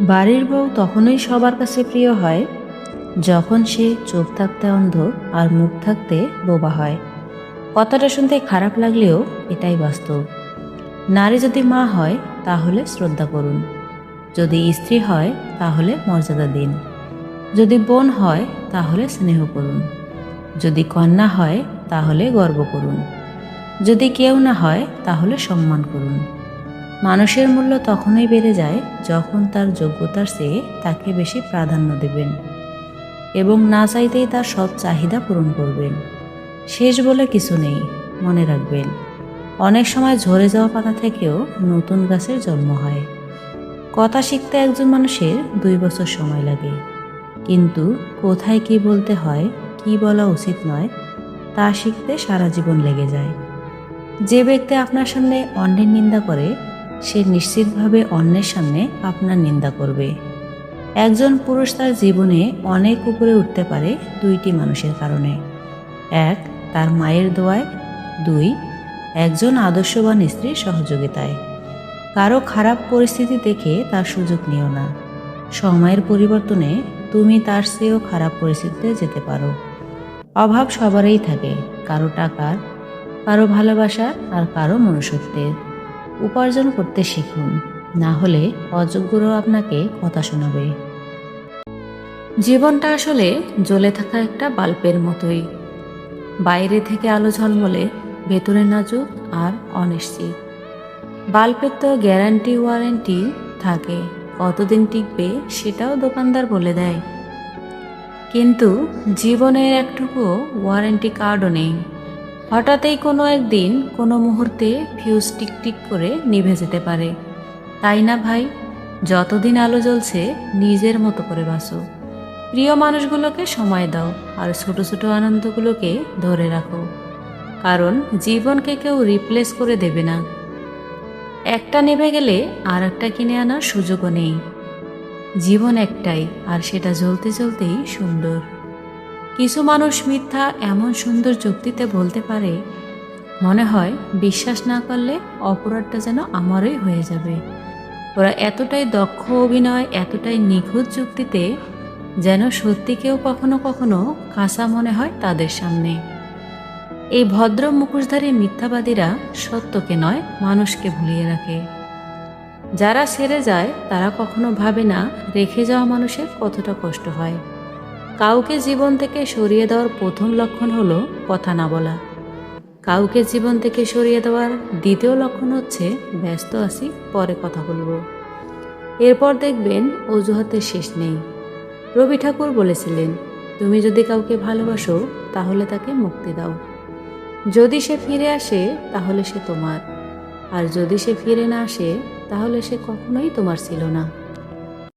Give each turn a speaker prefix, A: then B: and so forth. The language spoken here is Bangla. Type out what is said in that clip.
A: বাড়ির বউ তখনই সবার কাছে প্রিয় হয়, যখন সে চোখ থাকতে অন্ধ আর মুখ থাকতে বোবা হয়। কথাটা শুনতে খারাপ লাগলেও এটাই বাস্তব। নারী যদি মা হয়, তাহলে শ্রদ্ধা করুন। যদি স্ত্রী হয়, তাহলে মর্যাদা দিন। যদি বোন হয়, তাহলে স্নেহ করুন। যদি কন্যা হয়, তাহলে গর্ব করুন। যদি কেউ না হয়, তাহলে সম্মান করুন। মানুষের মূল্য তখনই বেড়ে যায় যখন তার যোগ্যতার চেয়ে তাকে বেশি প্রাধান্য দেবেন এবং না চাইতেই তার সব চাহিদা পূরণ করবেন। শেষ বলে কিছু নেই, মনে রাখবেন। অনেক সময় ঝরে যাওয়া পাতা থেকেও নতুন গাছের জন্ম হয়। কথা শিখতে একজন মানুষের দুই বছর সময় লাগে। কিন্তু কোথায় কি বলতে হয়, কি বলা উচিত নয়, তা শিখতে সারা জীবন লেগে যায়। যে ব্যক্তি আপনার সামনে অন্যের নিন্দা করে সে নিশ্চিতভাবে অন্যের সামনে আপনার নিন্দা করবে। একজন পুরুষ তার জীবনে অনেক উপরে উঠতে পারে দুইটি মানুষের কারণে। এক, তার মায়ের দোয়ায়। দুই, একজন আদর্শবান স্ত্রীর সহযোগিতায়। কারও খারাপ পরিস্থিতি দেখে তার সুযোগ নিও না। সময়ের পরিবর্তনে তুমি তার চেয়েও খারাপ পরিস্থিতিতে যেতে পারো। অভাব সবারই থাকে, কারও টাকার, কারও ভালোবাসার আর কারও মনুষ্যত্বের। উপার্জন করতে শিখুন। না হলে অযোগ্যরাও আপনাকে কথা শোনাবে। জীবনটা আসলে জ্বলে থাকা একটা বাল্বের মতোই। বাইরে থেকে আলো ঝলমলে, ভেতরে নাজুক আর অনিশ্চিত। বাল্বের তো গ্যারান্টি ওয়ারেন্টি থাকে, কতদিন টিকবে সেটাও দোকানদার বলে দেয়। কিন্তু জীবনের একটুকু ওয়ারেন্টি কার্ডও নেই। হঠাৎই কোনো একদিন কোনো মুহূর্তে ফিউজ টিকটিক করে নিভে যেতে পারে। তাই না ভাই? যতদিন আলো জ্বলছে, নিজের মতো করে বাসো প্রিয় মানুষগুলোকে সময় দাও আর ছোট ছোট আনন্দগুলোকে ধরে রাখো। কারণ জীবনকে কেউ রিপ্লেস করে দেবে না। একটা নেভে গেলে আর একটা কিনে আনার সুযোগও নেই। জীবন একটাই আর সেটা জ্বলতে জ্বলতেই সুন্দর। কিছু মানুষ মিথ্যা এমন সুন্দর যুক্তিতে বলতে পারে। মনে হয়, বিশ্বাস না করলে অপরাধটা যেন আমারই হয়ে যাবে। ওরা এতটাই দক্ষ অভিনয়, এতটাই নিখুঁত যুক্তিতে যেন সত্যি কেউ কখনো কখনো কাঁচা মনে হয় তাদের সামনে। এই ভদ্র মুখোশধারী মিথ্যাবাদীরা সত্যকে নয়, মানুষকে ভুলিয়ে রাখে। যারা সেরে যায়, তারা কখনো ভাবে না, রেখে যাওয়া মানুষের কতটা কষ্ট হয়। কাউকে জীবন থেকে সরিয়ে দেওয়ার প্রথম লক্ষণ হলো কথা না বলা। কাউকে জীবন থেকে সরিয়ে দেওয়ার দ্বিতীয় লক্ষণ হচ্ছে, ব্যস্ত আছি, পরে কথা বলব। এরপর দেখবেন অজুহাতের শেষ নেই। রবি ঠাকুর বলেছিলেন, তুমি যদি কাউকে ভালোবাসো, তাহলে তাকে মুক্তি দাও। যদি সে ফিরে আসে, তাহলে সে তোমার। আর যদি সে ফিরে না আসে, তাহলে সে কখনোই তোমার ছিল না।